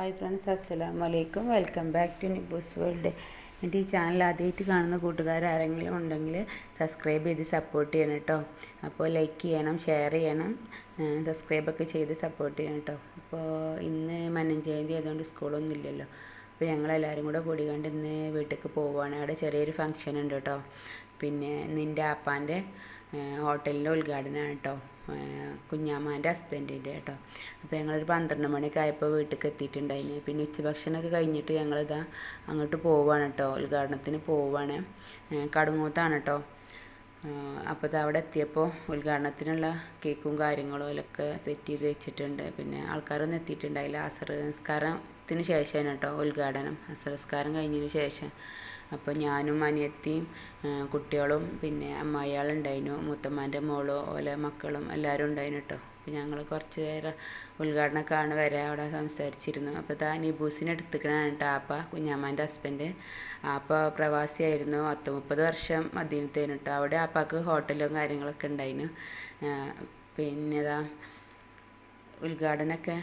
Hi friends അസ്സലാം വലൈക്കും welcome back to Nibu's world. എന്റെ ഈ ചാനൽ ആദ്യമായിട്ട് കാണുന്ന കൂട്ടുകാർ ആരെങ്കിലും ഉണ്ടെങ്കിൽ സബ്സ്ക്രൈബ് ചെയ്ത് സപ്പോർട്ട് ചെയ്യണം കേട്ടോ. അപ്പോൾ ലൈക്ക് ചെയ്യണം ഷെയർ ചെയ്യണം സബ്സ്ക്രൈബൊക്കെ ചെയ്ത് സപ്പോർട്ട് ചെയ്യണം കേട്ടോ. അപ്പോൾ ഇന്ന് മനം ജയന്തി ആയതുകൊണ്ട് സ്കൂളൊന്നും ഇല്ലല്ലോ. അപ്പോൾ ഞങ്ങളെല്ലാവരും കൂടെ കൂടി കണ്ട് ഇന്ന് വീട്ടിലേക്ക് പോവുകയാണ്. അവിടെ ചെറിയൊരു ഫംഗ്ഷൻ ഉണ്ട് കേട്ടോ. പിന്നെ നിന്റെ ആപ്പാന്റെ ഹോട്ടലിന്റെ ഉദ്ഘാടനമാണ് കേട്ടോ. കുഞ്ഞാമാന്റെ ഹസ്ബൻഡിന്റെ കേട്ടോ. അപ്പോൾ ഞങ്ങളൊരു പന്ത്രണ്ട് മണിയൊക്കെ ആയപ്പോൾ വീട്ടിലേക്ക് എത്തിയിട്ടുണ്ടായിന് പിന്നെ ഉച്ചഭക്ഷണമൊക്കെ കഴിഞ്ഞിട്ട് ഞങ്ങളിതാ അങ്ങോട്ട് പോവുകയാണ് കേട്ടോ. ഉദ്ഘാടനത്തിന് പോവുകയാണ് കടുങ്ങൂത്താണ് കേട്ടോ. അപ്പോൾ അവിടെ എത്തിയപ്പോൾ ഉദ്ഘാടനത്തിനുള്ള കേക്കും കാര്യങ്ങളും അതിലൊക്കെ സെറ്റ് ചെയ്ത് വെച്ചിട്ടുണ്ട്. പിന്നെ ആൾക്കാരൊന്നും എത്തിയിട്ടുണ്ടായില്ല. അസർ നിസ്കാരത്തിന് ശേഷമാണ് കേട്ടോ ഉദ്ഘാടനം. അസർ കഴിഞ്ഞതിന് ശേഷം. അപ്പോൾ ഞാനും അനിയത്തിയും കുട്ടികളും പിന്നെ അമ്മായിയാളുണ്ടായിരുന്നു മുത്തമ്മാന്റെ മോളും ഓലെ മക്കളും എല്ലാവരും ഉണ്ടായിരുന്നു കേട്ടോ. അപ്പോൾ ഞങ്ങൾ കുറച്ച് നേരം ഉദ്ഘാടനമൊക്കെ വരെ അവിടെ സംസാരിച്ചിരുന്നു അപ്പോൾ ഇതാ നിബൂസിനെ എടുത്തിക്കണാണ് കേട്ടോ ആപ്പ കുഞ്ഞാമ്മാന്റെ ഹസ്ബൻഡ് ആപ്പ പ്രവാസിയായിരുന്നു പത്ത് മുപ്പത് വർഷം മദീനത്തേനു കേട്ടോ. അവിടെ ആപ്പാക്ക് ഹോട്ടലും കാര്യങ്ങളൊക്കെ ഉണ്ടായിരുന്നു. പിന്നെ ഇതാ ഉദ്ഘാടനമൊക്കെ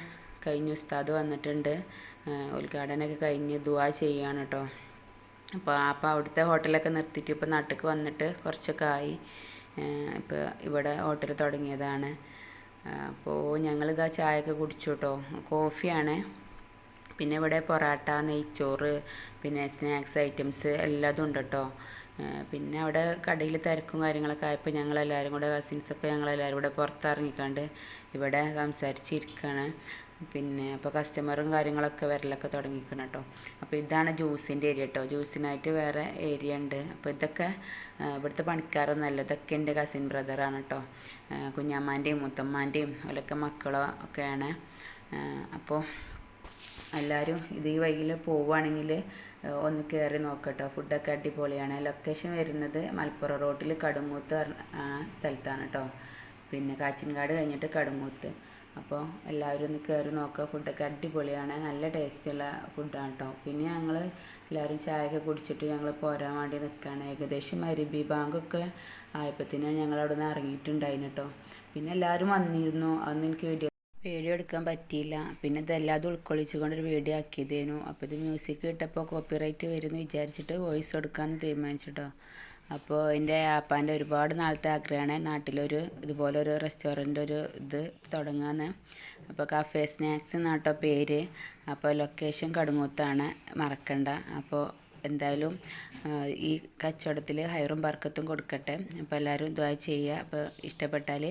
കഴിഞ്ഞു ഉസ്താദ് വന്നിട്ടുണ്ട്. ഉദ്ഘാടനമൊക്കെ കഴിഞ്ഞ് ദുവാ ചെയ്യുകയാണ് കേട്ടോ. അപ്പോൾ അപ്പോൾ അവിടുത്തെ ഹോട്ടലൊക്കെ നിർത്തിയിട്ട് ഇപ്പോൾ നാട്ടിലേക്ക് വന്നിട്ട് കുറച്ചൊക്കെ ആയി. ഇപ്പോൾ ഇവിടെ ഹോട്ടൽ തുടങ്ങിയതാണ്. അപ്പോൾ ഞങ്ങളിതാ ചായയൊക്കെ കുടിച്ചു കേട്ടോ കോഫിയാണ്. പിന്നെ ഇവിടെ പൊറാട്ട നെയ്ച്ചോറ് പിന്നെ സ്നാക്സ് ഐറ്റംസ് എല്ലാതും ഉണ്ട് കേട്ടോ പിന്നെ അവിടെ കടയിൽ തിരക്കും കാര്യങ്ങളൊക്കെ ആയപ്പോൾ ഞങ്ങളെല്ലാവരും കൂടെ കസിൻസൊക്കെ ഞങ്ങളെല്ലാവരും കൂടെ പുറത്തിറങ്ങിക്കാണ്ട് ഇവിടെ സംസാരിച്ചിരിക്കുകയാണ് പിന്നെ അപ്പോൾ കസ്റ്റമറും കാര്യങ്ങളൊക്കെ വരലൊക്കെ തുടങ്ങിക്കണം കേട്ടോ. അപ്പോൾ ഇതാണ് ജ്യൂസിന്റെ ഏരിയ കേട്ടോ. ജ്യൂസിനായിട്ട് വേറെ ഏരിയ ഉണ്ട്. അപ്പോൾ ഇതൊക്കെ ഇവിടുത്തെ പണിക്കാരൊന്നുമല്ല ഇതൊക്കെ എന്റെ കസിൻ ബ്രദറാണ് കേട്ടോ. കുഞ്ഞമ്മാന്റെയും മുത്തമ്മാന്റെയും അവരൊക്കെ മക്കളോ ഒക്കെയാണ്. അപ്പോൾ എല്ലാവരും ഇത് ഈ വൈകിൽ പോവുകയാണെങ്കിൽ ഒന്ന് കയറി നോക്കട്ടോ ഫുഡൊക്കെ അടിപൊളിയാണ്. ലൊക്കേഷൻ വരുന്നത് മലപ്പുറം റോട്ടിൽ കടുങ്ങൂത്ത് സ്ഥലത്താണ് കേട്ടോ. പിന്നെ കാച്ചിൻകാട് കഴിഞ്ഞിട്ട് കടുങ്ങൂത്ത്. അപ്പോൾ എല്ലാവരും ഒന്ന് കയറി നോക്കുക. ഫുഡൊക്കെ അടിപൊളിയാണ്. നല്ല ടേസ്റ്റുള്ള ഫുഡാണ് കേട്ടോ പിന്നെ ഞങ്ങൾ എല്ലാവരും ചായയൊക്കെ കുടിച്ചിട്ട് ഞങ്ങൾ പോരാൻ വേണ്ടി നിൽക്കുകയാണ് ഏകദേശം അരിബി ബാങ്കൊക്കെ ആയപ്പോഴത്തേനും ഞങ്ങൾ അവിടെ നിന്ന് ഇറങ്ങിയിട്ടുണ്ടായിരുന്നു കേട്ടോ പിന്നെ എല്ലാവരും വന്നിരുന്നു. അന്ന് എനിക്ക് വീഡിയോ വീഡിയോ എടുക്കാൻ പറ്റിയില്ല. പിന്നെ ഇതെല്ലാതും ഉൾക്കൊള്ളിച്ചുകൊണ്ടൊരു വീഡിയോ ആക്കിയതേനു. അപ്പോൾ ഇത് മ്യൂസിക് കിട്ടപ്പോൾ കോപ്പിറൈറ്റ് വരുമെന്ന് വിചാരിച്ചിട്ട് വോയിസ് കൊടുക്കാമെന്ന് തീരുമാനിച്ചിട്ടോ അപ്പോൾ എന്റെ അപ്പാന്റെ ഒരുപാട് നാളത്തെ ആഗ്രഹമാണ് നാട്ടിലൊരു ഇതുപോലെ ഒരു റെസ്റ്റോറന്റ് ഒരു ഇത് തുടങ്ങാമെന്ന് അപ്പോൾ കഫേ സ്നാക്സ് എന്നാട്ടോ പേര്. അപ്പോൾ ലൊക്കേഷൻ കടുങ്ങൂത്താണ്. മറക്കണ്ട. അപ്പോൾ എന്തായാലും ഈ കച്ചവടത്തിൽ ഹൈറും ബർക്കത്തും കൊടുക്കട്ടെ. അപ്പോൾ എല്ലാവരും ഇതുവാ ചെയ്യുക അപ്പോൾ ഇഷ്ടപ്പെട്ടാൽ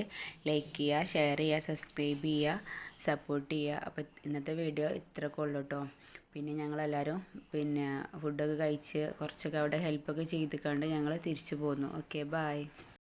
ലൈക്ക് ചെയ്യുക ഷെയർ ചെയ്യുക സബ്സ്ക്രൈബ് ചെയ്യുക സപ്പോർട്ട് ചെയ്യുക അപ്പോൾ ഇന്നത്തെ വീഡിയോ ഇത്രയൊക്കെ ഉള്ളൂ കേട്ടോ പിന്നെ ഞങ്ങളെല്ലാവരും പിന്നെ ഫുഡൊക്കെ കഴിച്ച് കുറച്ചൊക്കെ അവിടെ ഹെൽപ്പൊക്കെ ചെയ്തിട്ടുണ്ട് ഞങ്ങൾ തിരിച്ചു പോന്നു. Okay bye